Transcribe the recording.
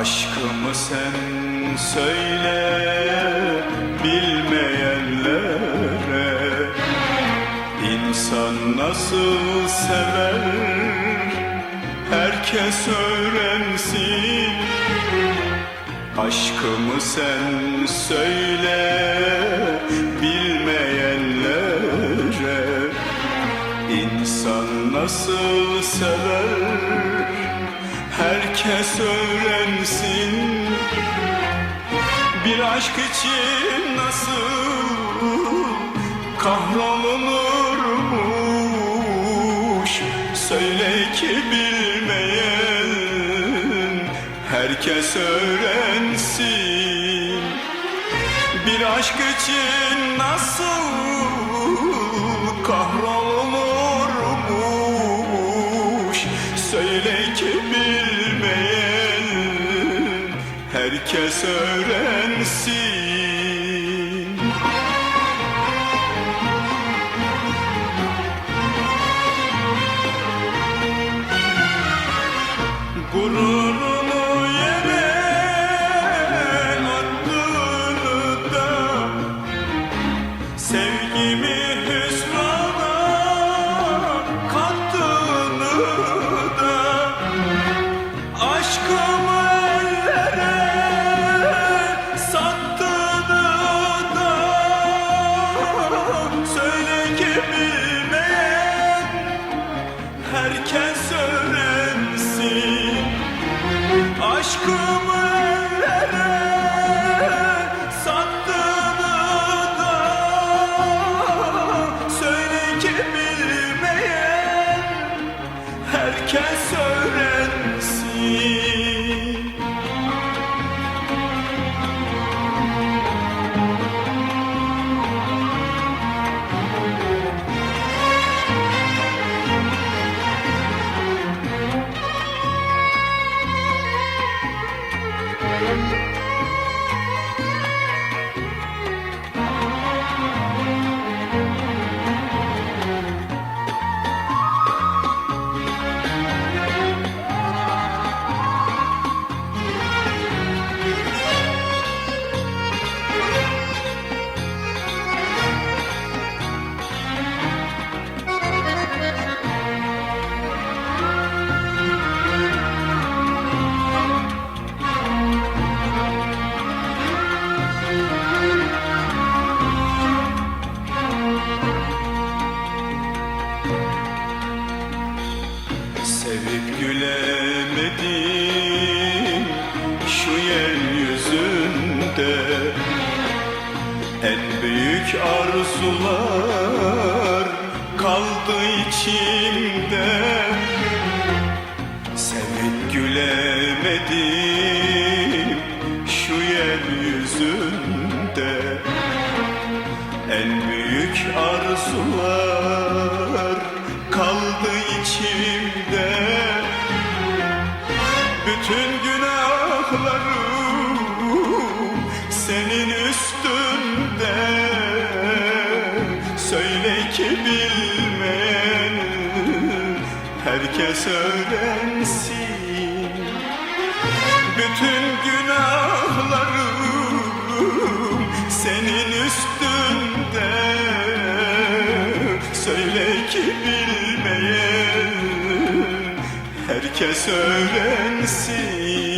Aşkımı sen söyle bilmeyenlere. İnsan nasıl sever? Herkes öğrensin. Aşkımı sen söyle bilmeyenlere. İnsan nasıl sever herkes öğrensin. Bir aşk için nasıl kahrolunurmuş? Söyle ki bilmeyen herkes öğrensin. Bir aşk için nasıl kahrolunurmuş herkes öğrensin. Gururumu Sevip gülemedim şu yeryüzünde. En büyük arzular kaldı içimde. Sevip gülemedim şu yeryüzünde. En büyük arzular herkes öğrensin bütün günahlarım senin üstünde. Söyle ki bilmeyen herkes öğrensin